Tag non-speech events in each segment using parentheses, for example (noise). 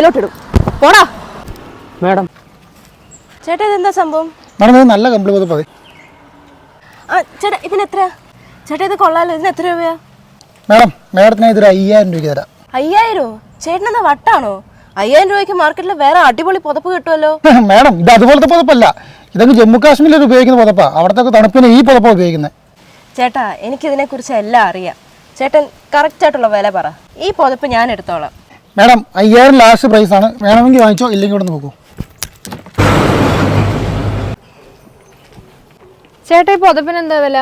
പുഴയിലോട്ടിടും പോടാ. മാഡം. ചേട്ടാ ഇതെന്താ സംഭവം? മാഡം ഇത് നല്ല കമ്പിളി പുതപ്പത് ആ ചേട്ടാ ഇതിന് എത്ര ചേട്ടാ ഇത് കൊള്ളാലോ. ഇതിന് എത്ര രൂപയാ? മാഡം മാഡത്തിന് ഇതൊരു അയ്യായിരം രൂപയ്ക്ക് തരാം. അയ്യായിരോ? ചേട്ടനെന്താ വട്ടാണോ? അയ്യായിരം രൂപയ്ക്ക് മാർക്കറ്റിൽ വേറെ അടിപൊളി പുതപ്പ് കിട്ടുമല്ലോ. (laughs) മാഡം ഇത് അതുപോലത്തെ പുതപ്പല്ല. ഇതൊക്കെ ജമ്മു കാശ്മീരിൽ ഉപയോഗിക്കുന്ന പുതപ്പാ. അവിടത്തെ തണുപ്പിന് ഈ പുതപ്പാണ് ഉപയോഗിക്കുന്നത് ചേട്ടാ എനിക്കിതിനെ കുറിച്ച് എല്ലാം അറിയാം. ചേട്ടൻ കറക്റ്റ് ആയിട്ടുള്ള വില പറ. ഈ പുതപ്പ് ഞാൻ എടുത്തോളാം. മാഡം അയ്യായിരം ലാസ്റ്റ് പ്രൈസ് ആണ്. വേണമെങ്കിൽ വാങ്ങിച്ചോ ഇല്ലെങ്കിൽ ഇവിടെ നിന്ന് നോക്കൂ ചേട്ടാ ഈ പുതപ്പിന് എന്താ വില?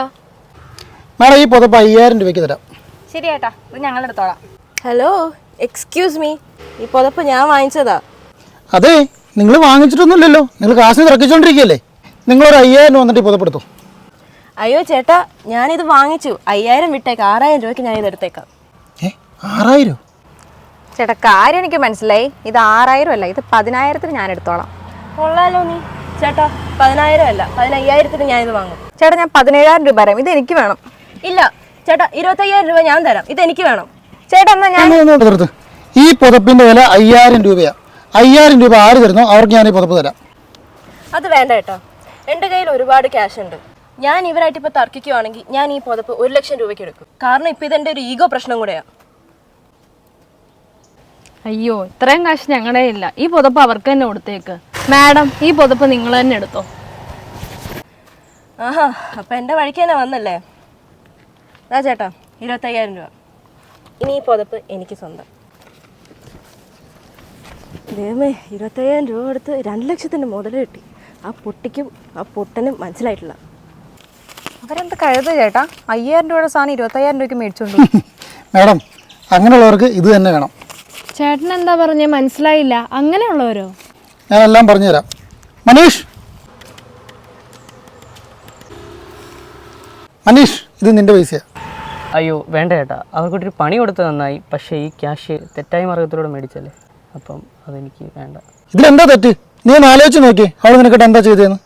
മാഡം ഈ പുതപ്പ് അയ്യായിരം രൂപയ്ക്ക് തരാം. ശരി ചേട്ടാ ഇത് ഞങ്ങൾ എടുത്തോളാം ഹലോ എക്സ്ക്യൂസ് മീ ഈ പുതപ്പ് ഞാൻ വാങ്ങിച്ചതാ. അതെ നിങ്ങൾ വാങ്ങിച്ചിട്ടൊന്നുമില്ലല്ലോ. നിങ്ങൾ കാശിന് തിറക്കിച്ചോണ്ടിരിക്കുകയല്ലേ നിങ്ങളൊരു അയ്യായിരം രൂപ വന്നിട്ട് ഈ പുതപ്പെടുത്തു. അയ്യോ ചേട്ടാ ഞാനിത് വാങ്ങിച്ചു. അയ്യായിരം വിട്ടേക്ക് ആറായിരം രൂപയ്ക്ക് ഞാൻ ഇത് എടുത്തേക്കാം ഏ ആറായിരം? ചേട്ടാ കാര്യം എനിക്ക് മനസ്സിലായി. ഇത് ആറായിരം അല്ല ഇത് പതിനായിരത്തിന് ഞാൻ എടുത്തോളാം. കൊള്ളാലോ നീ. ചേട്ടാ പതിനായിരം അല്ല പതിനയ്യായിരത്തിന് ഞാൻ ഇത് വാങ്ങും. ചേട്ടാ ഞാൻ പതിനേഴായിരം രൂപ തരാം. ഇത് എനിക്ക് വേണം. ഇല്ല ചേട്ടാ ഇരുപത്തയ്യായിരം രൂപ ഞാൻ തരാം. ഇത് എനിക്ക് വേണം. ചേട്ടാ എന്നാ ഞാൻ ഈ പുതപ്പിന്റെ വില അയ്യായിരം രൂപയാ. അയ്യായിരം രൂപ ആര് തരുന്നു അവർക്ക് ഞാൻ ഈ പുതപ്പ് തരാം. അത് വേണ്ട കേട്ടോ എന്റെ കയ്യിൽ ഒരുപാട് ക്യാഷ് ഉണ്ട്. ഞാൻ ഇവരായിട്ട് ഇപ്പോൾ തർക്കിക്കുവാണെങ്കിൽ ഞാൻ ഈ പുതപ്പ് ഒരു ലക്ഷം രൂപയ്ക്ക് എടുക്കും. കാരണം ഇപ്പൊ ഇതെന്റെ ഒരു ഈഗോ പ്രശ്നം കൂടെയാണ് അയ്യോ ഇത്രയും കാശ് ഞങ്ങളുടെ ഇല്ല. ഈ പുതപ്പ് അവർക്ക് തന്നെ കൊടുത്തേക്ക്. മാഡം ഈ പുതപ്പ് നിങ്ങൾ തന്നെ എടുത്തോ. ആഹാ അപ്പൊ എന്റെ വഴിക്ക് തന്നെ വന്നല്ലേ? അതാ ചേട്ടാ ഇരുപത്തയ്യായിരം രൂപ. ഇനി ഈ പുതപ്പ് എനിക്ക് സ്വന്തം. ദൈവമേ ഇരുപത്തയ്യായിരം രൂപ എടുത്ത് രണ്ട് ലക്ഷത്തിന്റെ മുതൽ കിട്ടി. ആ പൊട്ടിക്കും ആ പൊട്ടനും മനസ്സിലായിട്ടില്ല. അവരെന്ത് കഴുത ചേട്ടാ? അയ്യായിരം രൂപയുടെ സാധനം ഇരുപത്തയ്യായിരം രൂപയ്ക്ക് മേടിച്ചോണ്ട് (laughs) മാഡം അങ്ങനെയുള്ളവർക്ക് ഇത് തന്നെ വേണം. ചേട്ടൻ എന്താ പറഞ്ഞ? മനസ്സിലായില്ല. അങ്ങനെയുള്ളവരോ? ഞാൻ എല്ലാം പറഞ്ഞുതരാം. മനീഷ്! മനീഷ് ഇത് നിന്റെ പൈസയാ. അയ്യോ വേണ്ട ചേട്ടാ. അവർക്കൊരു പണി കൊടുത്ത് നന്നായി. പക്ഷേ ഈ ക്യാഷ് തെറ്റായ മാർഗത്തിലൂടെ മേടിച്ചല്ലേ. അപ്പം അതെനിക്ക് വേണ്ട. ഇതിലെന്താ തെറ്റ്? നീ ഒന്ന് ആലോചിച്ച് നോക്കി. അവൾ നിനക്കിട്ട് എന്താ ചെയ്തതെന്ന്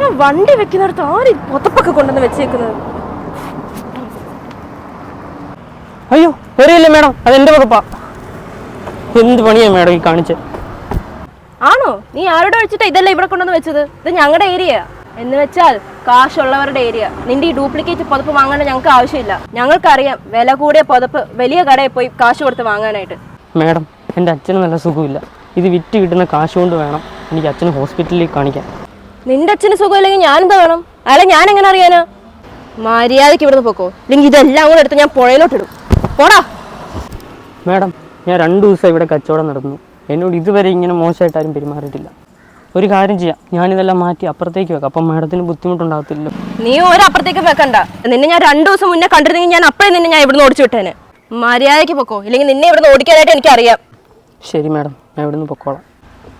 ഞാൻ വണ്ടി വെക്കുന്നിടത്ത് ആര് പൊത്തപ്പൊക്കെ പുതപ്പൊക്കെ കൊണ്ടുവന്ന് വെച്ചേക്കുന്നത്? അയ്യോ വരില്ല മേഡം? അതെന്റെ വകുപ്പാ. എന്ത് പണിയാ മേഡം ഈ കാണിച്ചത് ആണോ? നീ ആരോട് വെച്ചിട്ടാ ഇതല്ല ഇവിടെ കൊണ്ടുവന്ന് വെച്ചത്? ഇത് ഞങ്ങളുടെ ഏരിയ എന്ന് വെച്ചാൽ കാശുള്ളവരുടെ ഏരിയ നിന്റെ ഈ ഡ്യൂപ്ലിക്കേറ്റ് പുതപ്പ് വാങ്ങാൻ ഞങ്ങൾക്ക് ആവശ്യമില്ല. ഞങ്ങൾക്കറിയാം വില കൂടിയ പുതപ്പ് വലിയ കടയിൽ പോയി കാശ് കൊടുത്ത് വാങ്ങാനായിട്ട്. മേഡം എന്റെ അച്ഛന് നല്ല സുഖമില്ല. ഇത് വിറ്റ് കിട്ടുന്ന കാശ് കൊണ്ട് വേണം എനിക്ക് അച്ഛനെ ഹോസ്പിറ്റലിൽ കാണിക്കാൻ. നിന്റെ അച്ഛന് സുഖമില്ലെങ്കിൽ ഞാനെന്താ വേണം? അയാളെ ഞാൻ എങ്ങനെ അറിയാനാ? മര്യാദയ്ക്ക് ഇവിടുന്ന് പോക്കോ. ഇല്ലെങ്കിൽ ഇതെല്ലാം കൂടെ എടുത്ത് ഞാൻ പുഴയിലോട്ടിടും. പോടാ. മേഡം ഞാൻ രണ്ട് ദിവസം ഇവിടെ കച്ചവടം നടന്നു എന്നോട് ഇതുവരെ ഇങ്ങനെ മോശമായിട്ട് ആരും പെരുമാറിയിട്ടില്ല. ഒരു കാര്യം ചെയ്യാം. ഞാനിതെല്ലാം മാറ്റി അപ്പുറത്തേക്ക് വെക്കാം. അപ്പം മാഡത്തിന് ബുദ്ധിമുട്ടുണ്ടാകത്തില്ലല്ലോ. നീ ഒരപ്പുറത്തേക്ക് വെക്കണ്ട. നിന്നെ ഞാൻ രണ്ടു ദിവസം മുന്നേ കണ്ടിരുന്നെങ്കിൽ ഞാൻ അപ്പഴേ നിന്നെ ഞാൻ ഇവിടുന്ന് ഓടിച്ചു വിട്ടേനെ. മര്യാദയ്ക്ക് പൊക്കോ. ഇല്ലെങ്കിൽ നിന്നെ ഇവിടുന്ന് ഓടിക്കാനായിട്ട് എനിക്കറിയാം. ശരി മാഡം ഞാൻ ഇവിടുന്ന് പൊക്കോളാം.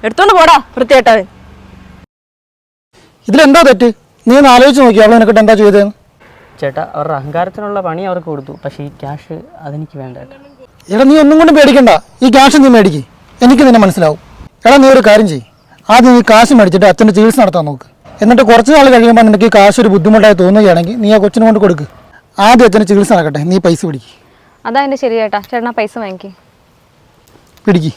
എടുത്തോണ്ട് പോടാ വൃത്തിയായിട്ടവൻ. ഇതിലെന്താ തെറ്റ്? നീ ഒന്ന് ആലോചിച്ച് നോക്കി അവൾ നിനക്കിട്ട് എന്താ ചെയ്തതെന്ന് ചേട്ടാ അവരുടെ അഹങ്കാരത്തിനുള്ള പണി അവർക്ക് കൊടുത്തു. പക്ഷേ ഈ ക്യാഷ് അതെനിക്ക് വേണ്ട ചേട്ടാ. എടാ നീ ഒന്നും കൊണ്ടും പേടിക്കണ്ട. ഈ ക്യാഷ് നീ മേടിക്ക്. എനിക്ക് നിന്നെ മനസ്സിലാവും. എടാ നീ ഒരു കാര്യം ചെയ്യ്. ആദ്യം ഈ കാശ് മേടിച്ചിട്ട് അച്ഛന്റെ ചികിത്സ നടത്താൻ നോക്ക്. എന്നിട്ട് കുറച്ച് നാൾ കഴിയുമ്പോൾ നിനക്ക് ഈ കാശ് ഒരു ബുദ്ധിമുട്ടായി തോന്നുകയാണെങ്കിൽ നീ ആ കൊച്ചിനെ കൊണ്ട് കൊടുക്ക്. ആദ്യം അച്ഛന്റെ ചികിത്സ നടക്കട്ടെ. നീ പൈസ പിടിക്ക്. അതാ എന്റെ ശരി ചേട്ടാ. ചേട്ടനാ പൈസ വാങ്ങിക്കേ. പിടിക്ക്.